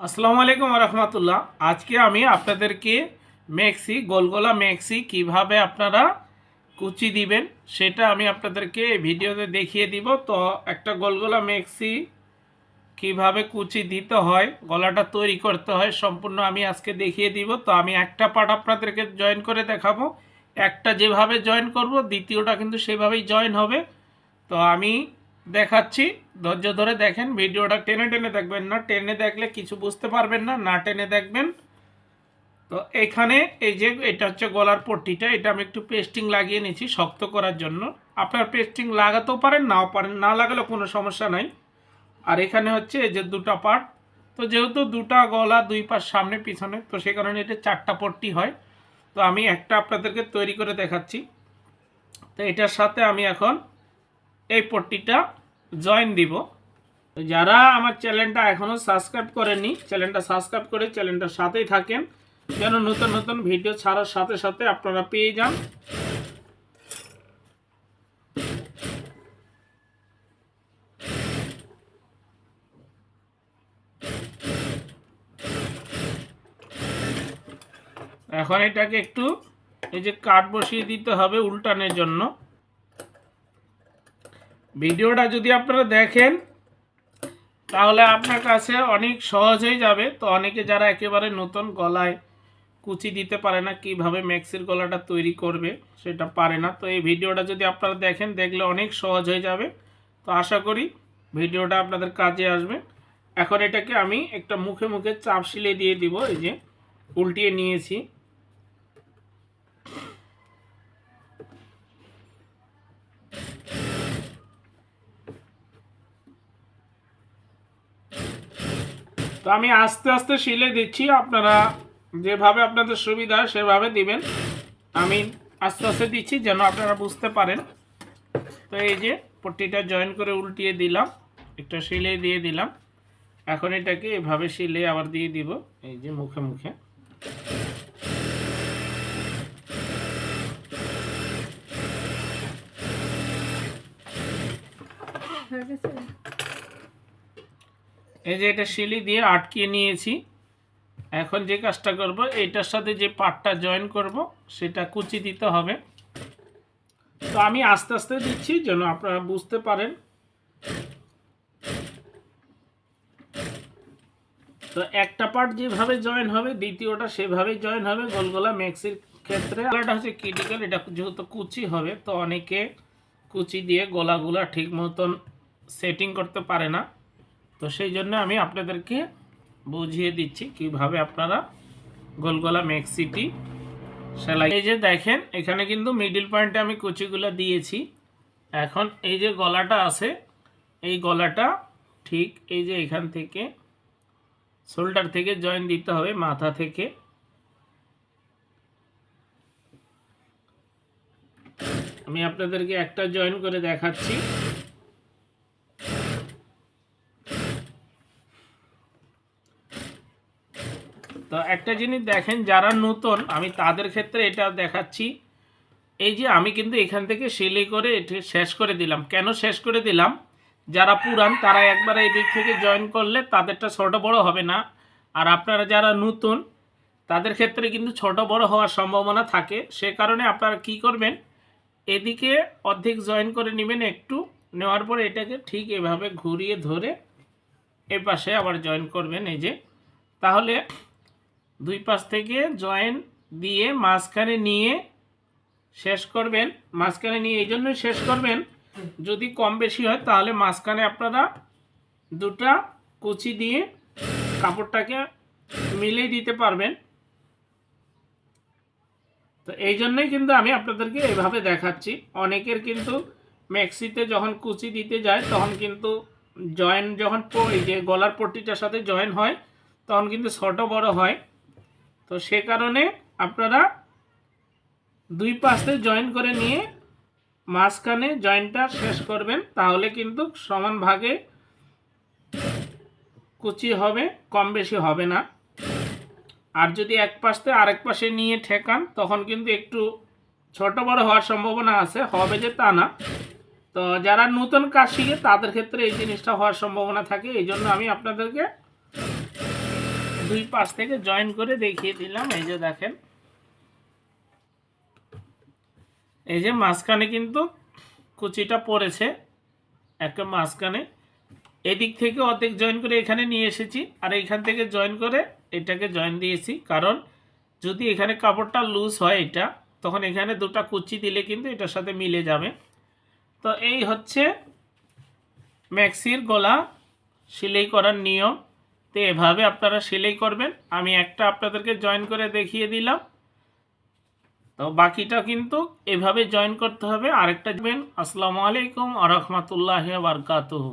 আসসালামু আলাইকুম রহমতুল্লাহ আজকে আমি আপনাদেরকে মেক্সি, গোলগোলা মেক্সি কীভাবে আপনারা কুচি দিবেন সেটা আমি আপনাদেরকে ভিডিওতে দেখিয়ে দিব। তো একটা গোলগোলা মেক্সি কীভাবে কুচি দিতে হয়, গলাটা তৈরি করতে হয় সম্পূর্ণ আমি আজকে দেখিয়ে দিব। তো আমি একটা পার্ট আপনাদেরকে জয়েন করে দেখাবো। একটা যেভাবে জয়েন করব, দ্বিতীয়টা কিন্তু সেভাবেই জয়েন হবে। তো আমি দেখাচ্ছি। ধৈর্য ধরে দেখেন, ভিডিওটা টেনে টেনে দেখবেন না। টেনে দেখলে কিছু বুঝতে পারবেন না না টেনে দেখবেন। তো এখানে এই যে, এটা হচ্ছে গলার পট্টিটা, এটা আমি একটু পেস্টিং লাগিয়ে নিয়েছি শক্ত করার জন্য। আপনার পেস্টিং লাগাতেও পারেন, নাও পারেন, না লাগালেও কোনো সমস্যা নাই। আর এখানে হচ্ছে এই যে দুটো পার্ট। তো যেহেতু দুটা গলা দুই পাশ সামনে পিছনে, তো সে কারণে এটা চারটা পট্টি হয়। তো আমি একটা আপনাদেরকে তৈরি করে দেখাচ্ছি। তো এটার সাথে আমি এখন এই পট্টিটা জয়েন দিব। যারা আমার চ্যানেলটা এখনও সাবস্ক্রাইব করেননি, চ্যানেলটা সাবস্ক্রাইব করে চ্যানেলটার সাথেই থাকেন, যেন নতুন নতুন ভিডিও ছাড়ার সাথে সাথে আপনারা পেয়ে যান। এখন এটাকে একটু এই যে কাঠ বসিয়ে দিতে হবে উল্টানের জন্য। ভিডিওটা যদি আপনারা দেখেন, তাহলে আপনার কাছে অনেক সহজ হয়ে যাবে। তো অনেকে যারা একেবারে নতুন গলায় কুচি দিতে পারে না, কীভাবে ম্যাক্সির গলাটা তৈরি করবে সেটা পারে না। তো এই ভিডিওটা যদি আপনারা দেখেন, দেখলে অনেক সহজ হয়ে যাবে। তো আশা করি ভিডিওটা আপনাদের কাজে আসবে। এখন এটাকে আমি একটা মুখে মুখে চাপ সিলে দিয়ে দিব, এই যে উল্টিয়ে নিয়েছি। তো আমি আস্তে আস্তে শিলে দিচ্ছি, আপনারা যেভাবে আপনাদের সুবিধা সেভাবে দিবেন। আমি আস্তে আস্তে দিচ্ছি যেন আপনারা বুঝতে পারেন। তো এই যে পট্টিটা জয়েন করে উল্টিয়ে দিলাম, একটা শিলে দিয়ে দিলাম। এখন এটাকে এভাবে শিলে আবার দিয়ে দিব, এই যে মুখে মুখে। এই যে এটা শিলি দিয়ে আটকিয়ে নিয়েছি। এখন যে কাজটা করব, এইটার সাথে যে পাটটা জয়েন করব, সেটা কুচি দিতে হবে। তো আমি আস্তে আস্তে দিচ্ছি যেন আপনারা বুঝতে পারেন। তো একটা পার্ট যেভাবে জয়েন হবে, দ্বিতীয়টা সেভাবেই জয়েন হবে গোলগোলা ম্যাক্সির ক্ষেত্রে। গলাটা হচ্ছে ক্রিটিক্যাল এটা যেহেতু কুচি হবে, তো অনেকে কুচি দিয়ে গলাগুলা ঠিক মতন সেটিং করতে পারে না। তো সেই জন্য আমি আপনাদেরকে বুঝিয়ে দিচ্ছি কীভাবে আপনারা গোলগলা মেক্সিটি সেলাই এই যে দেখেন, এখানে কিন্তু মিডিল পয়েন্টে আমি কুচিগুলো দিয়েছি। এখন এই যে গলাটা আছে, এই গলাটা ঠিক এই যে এখান থেকে শোল্ডার থেকে জয়েন দিতে হবে, মাথা থেকে। আমি আপনাদেরকে একটা জয়েন করে দেখাচ্ছি। তো একটা জিনিস দেখেন, যারা নতুন, আমি তাদের ক্ষেত্রে এটা দেখাচ্ছি। এই যে আমি কিন্তু এখান থেকে সেলাই করে এটা শেষ করে দিলাম। কেন শেষ করে দিলাম? যারা পুরান, তারা একবার এই দিক থেকে জয়েন করলে তাদেরটা ছোট বড় হবে না। আর আপনারা যারা নতুন, তাদের ক্ষেত্রে কিন্তু ছোট বড় হওয়ার সম্ভাবনা থাকে। সে কারণে আপনারা কি করবেন? এদিকে অর্ধেক জয়েন করে নেবেন একটু। নেওয়ার পরে এটাকে ঠিক এভাবে ঘুরিয়ে ধরে এ পাশে আবার জয়েন করবেন এই যে। তাহলে দুই পাশ থেকে জয়েন দিয়ে মাঝখানে নিয়ে শেষ করবেন। মাঝখানে নিয়ে এই জন্যই শেষ করবেন। যদি কম বেশি হয়, তাহলে মাঝখানে আপনারা দুটা কুচি দিয়ে কাপড়টাকে মিলিয়ে দিতে পারবেন। তো এই জন্যই কিন্তু আমি আপনাদেরকে এভাবে দেখাচ্ছি। অনেকের কিন্তু ম্যাক্সিতে যখন কুচি দিতে যায়, তখন কিন্তু জয়েন যখন যে গলার পট্টিটার সাথে জয়েন হয়, তখন কিন্তু ছোট বড় হয়। তো সে কারণে আপনারা দুই পাশে জয়েন করে নিয়ে মাঝখানে জয়েন্টটা শেষ করবেন, তাহলে কিন্তু সমান ভাগে কুচি হবে, কম বেশি হবে না। আর যদি এক পাশ আরেক পাশে নিয়ে ঠেকান, তখন কিন্তু একটু ছোট বড় হওয়ার সম্ভাবনা আছে, হবে যে তা না। তো যারা নতুন কাজ শিখে, তাদের ক্ষেত্রে এই জিনিসটা হওয়ার সম্ভাবনা থাকে, এই জন্য আমি আপনাদেরকে দুই পাশ থেকে জয়েন করে দেখিয়ে দিলাম। এই যে দেখেন। এই যে মাঝখানে কিন্তু কুচিটা পড়েছে। একটা মাঝখানে। এদিক থেকে অর্ধেক জয়েন করে এখানে নিয়ে এসেছি। আর এইখান থেকে জয়েন করে এটাকে জয়েন দিয়েছি। কারণ যদি এখানে কাপড়টা লুজ হয় এটা, তখন এখানে দুটো কুচি দিলে কিন্তু এটার সাথে মিলে যাবে। তো এই হচ্ছে ম্যাক্সির গলা। সেলাই করার নিয়ম। তো এভাবে আপনারা সেলাই করবেন। আমি একটা আপনাদেরকে জয়েন করে দেখিয়ে দিলাম। তো বাকিটা কিন্তু এভাবে জয়েন করতে হবে। আরেকটা আসসালামু আলাইকুম আ রহমতুল্লাহ বারকাতুহু।